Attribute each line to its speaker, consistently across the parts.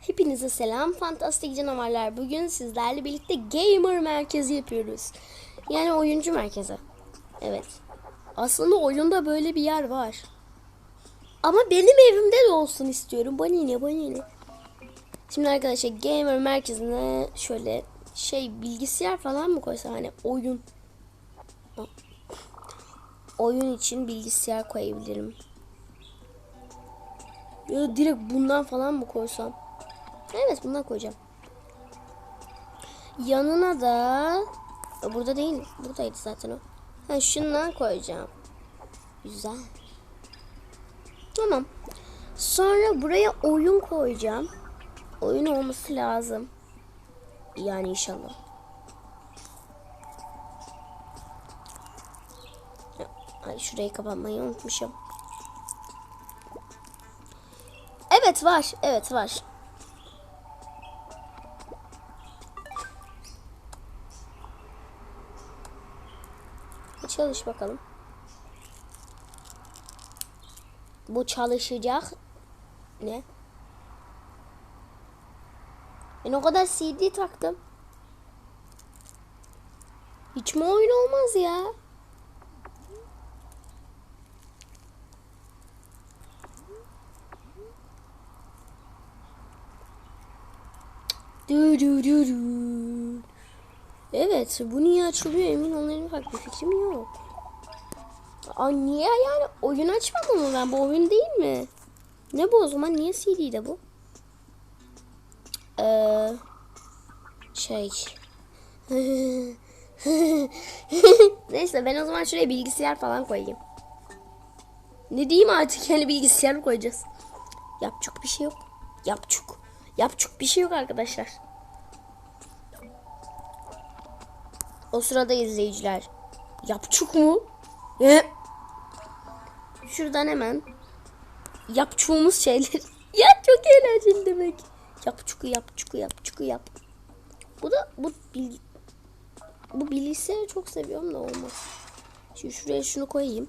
Speaker 1: Hepinize selam fantastik canavarlar. Bugün sizlerle birlikte gamer merkezi yapıyoruz. Yani oyuncu merkezi. Evet. Aslında oyunda böyle bir yer var. Ama benim evimde de olsun istiyorum. Bana ne bana ne. Şimdi arkadaşlar gamer merkezine şöyle şey bilgisayar falan mı koysam hani oyun oyun için bilgisayar koyabilirim. Ya direkt bundan falan mı koysam? Evet bundan koyacağım. Yanına da E, burada değil. Buradaydı zaten o. Ha şundan koyacağım. Güzel. Tamam. Sonra buraya oyun koyacağım. Oyun olması lazım. Yani inşallah. Ay şurayı kapatmayı unutmuşum. Evet var. Evet var. Çalış bakalım. Bu çalışacak. Ne? Ben o kadar CD taktım. Hiç mi oyun olmaz ya? Du du du du. Evet, bu niye açılıyor emin olmayayım farklı fikrim yok. Aa, niye yani oyun açmadım mı ben? Bu oyun değil mi? Ne bu o zaman? Niye CD'de bu? Ee, şey. Neyse ben o zaman şuraya bilgisayar falan koyayım. Ne diyeyim artık yani bilgisayar mı koyacağız? Yapçuk bir şey yok. Yapçuk. Yapçuk bir şey yok arkadaşlar. O sırada izleyiciler. Yapçuk mu? Ee? Şuradan hemen yapçuğumuz şeyler. ya çok eğlenceli demek. Yapçuku yapçuku yapçuku yap. Bu da bu bil, bu bilgisayarı çok seviyorum da olmaz. Şimdi şuraya şunu koyayım.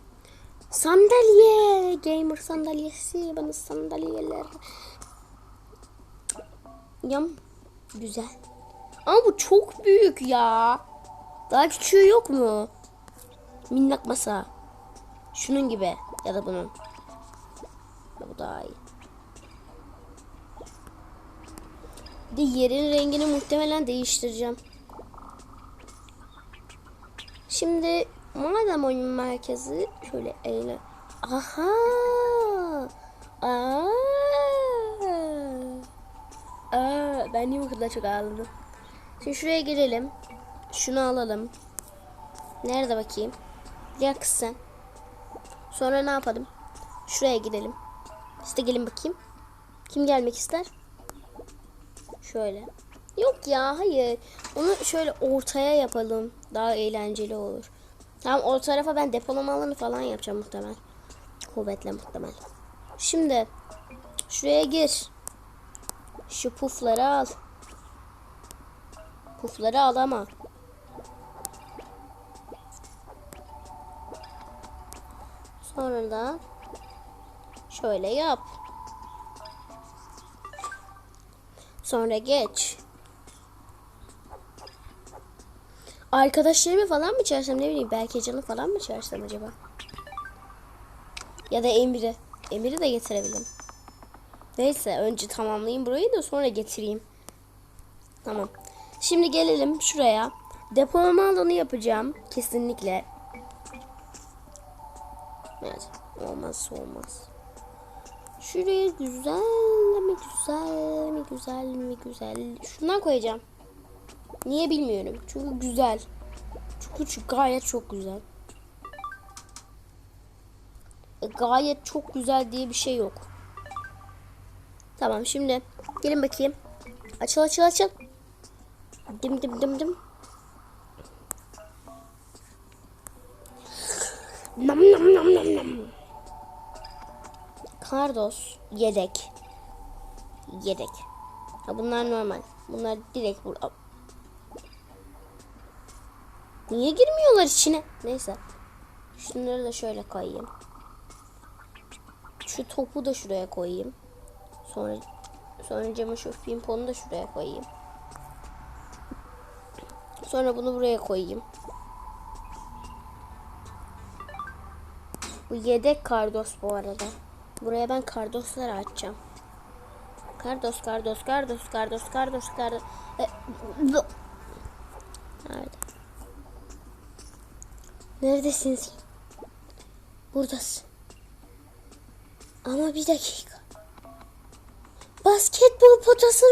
Speaker 1: Sandalye. Gamer sandalyesi. Bana sandalyeler. Yam. Güzel. Ama bu çok büyük ya. Daha küçüğü yok mu? Minnak masa. Şunun gibi. Ya da bunun. Bu daha iyi. Bir de yerin rengini muhtemelen değiştireceğim. Şimdi madem oyun merkezi şöyle eyle. Aha. Aa. Aa, ben niye bu kadar çok ağladım? Şimdi şuraya girelim. Şunu alalım. Nerede bakayım? Ya kız sen. Sonra ne yapalım? Şuraya gidelim. İşte gelin bakayım. Kim gelmek ister? Şöyle. Yok ya hayır. Onu şöyle ortaya yapalım. Daha eğlenceli olur. Tamam o tarafa ben depolama alanı falan yapacağım muhtemelen. Kuvvetle muhtemel. Şimdi şuraya gir. Şu pufları al. Pufları al ama. Sonra da şöyle yap. Sonra geç. Arkadaşlarımı falan mı çağırsam ne bileyim belki canı falan mı çağırsam acaba? Ya da Emir'i. Emir'i de getirebilirim. Neyse önce tamamlayayım burayı da sonra getireyim. Tamam. Şimdi gelelim şuraya. Depolama alanı yapacağım. Kesinlikle. Evet. Olmazsa olmaz. Şuraya güzel mi güzel mi güzel mi güzel. Şundan koyacağım. Niye bilmiyorum. Çünkü güzel. Çünkü şu gayet çok güzel. E, gayet çok güzel diye bir şey yok. Tamam şimdi gelin bakayım. Açıl açıl açıl. Dim dim dim dim. Nam nam nam nam nam. Kardos yedek. Yedek. Ha bunlar normal. Bunlar direkt burada. Niye girmiyorlar içine? Neyse. Şunları da şöyle koyayım. Şu topu da şuraya koyayım. Sonra Sonra camı şu pimponu da şuraya koyayım. Sonra bunu buraya koyayım. Bu yedek kardos bu arada. Buraya ben kardosları açacağım. Kardos, kardos, kardos, kardos, kardos, kardos. E, Nerede? Neredesiniz? Buradasın. Ama bir dakika. Basketbol potası.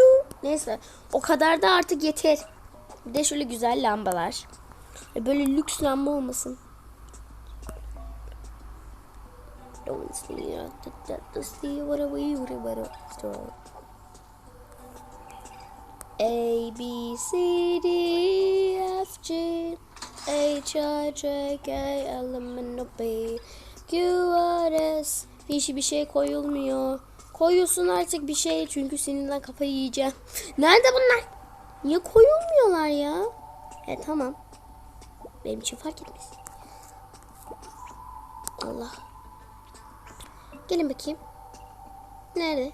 Speaker 1: Neyse. O kadar da artık yeter. Bir de şöyle güzel lambalar. E, Böyle lüks lamba olmasın. Don't see what what we what A B C D F G H I J K L M N O P Q R S Hiç bir şey koyulmuyor. Koyuyorsun artık bir şey çünkü seninle kafayı yiyeceğim. Nerede bunlar? Niye koyulmuyorlar ya? E tamam. Benim için fark etmez. Allah. Gelin bakayım. Nerede?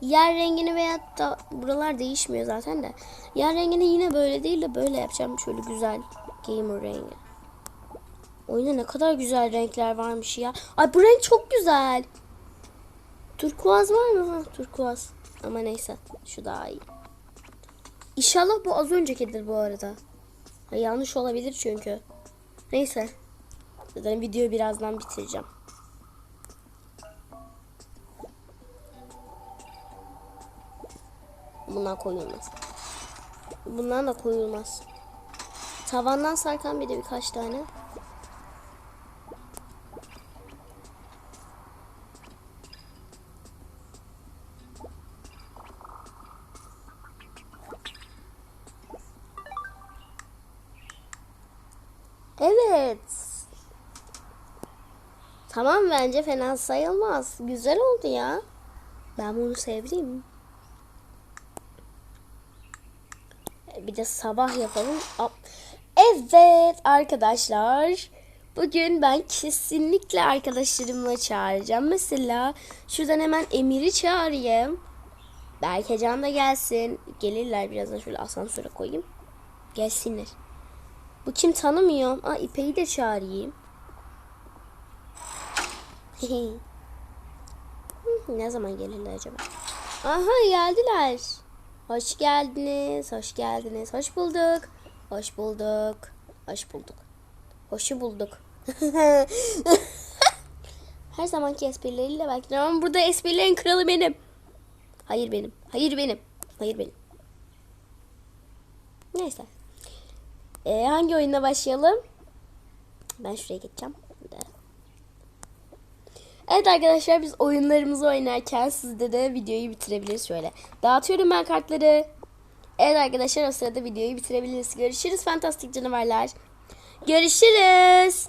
Speaker 1: Yer rengini veya da buralar değişmiyor zaten de. Yer rengini yine böyle değil de böyle yapacağım. Şöyle güzel gamer rengi. Oyunda ne kadar güzel renkler varmış ya. Ay bu renk çok güzel. Turkuaz var mı? Ha, turkuaz. Ama neyse. Şu daha iyi. İnşallah bu az öncekidir bu arada. Ha, yanlış olabilir çünkü. Neyse. Zaten videoyu birazdan bitireceğim. Bunlar koyulmaz. Bunlar da koyulmaz. Tavandan sarkan bir de birkaç tane. Evet. Tamam bence fena sayılmaz. Güzel oldu ya. Ben bunu sevdim. Bir de sabah yapalım. Ap- Evet arkadaşlar. Bugün ben kesinlikle arkadaşlarımla çağıracağım. Mesela şuradan hemen Emir'i çağırayım. Belki Can da gelsin. Gelirler birazdan şöyle asansöre koyayım. Gelsinler. Bu kim tanımıyorum. Aa İpek'i de çağırayım. ne zaman gelirler acaba? Aha geldiler. Hoş geldiniz, hoş geldiniz, hoş bulduk, hoş bulduk, hoş bulduk, hoşu bulduk. Her zamanki esprileriyle belki ama burada esprilerin kralı benim. Hayır benim, hayır benim, hayır benim. Neyse. Ee, hangi oyunda başlayalım? Ben şuraya geçeceğim. Evet arkadaşlar biz oyunlarımızı oynarken sizde de videoyu bitirebiliriz şöyle. Dağıtıyorum ben kartları. Evet arkadaşlar o sırada videoyu bitirebiliriz. Görüşürüz fantastik canavarlar. Görüşürüz.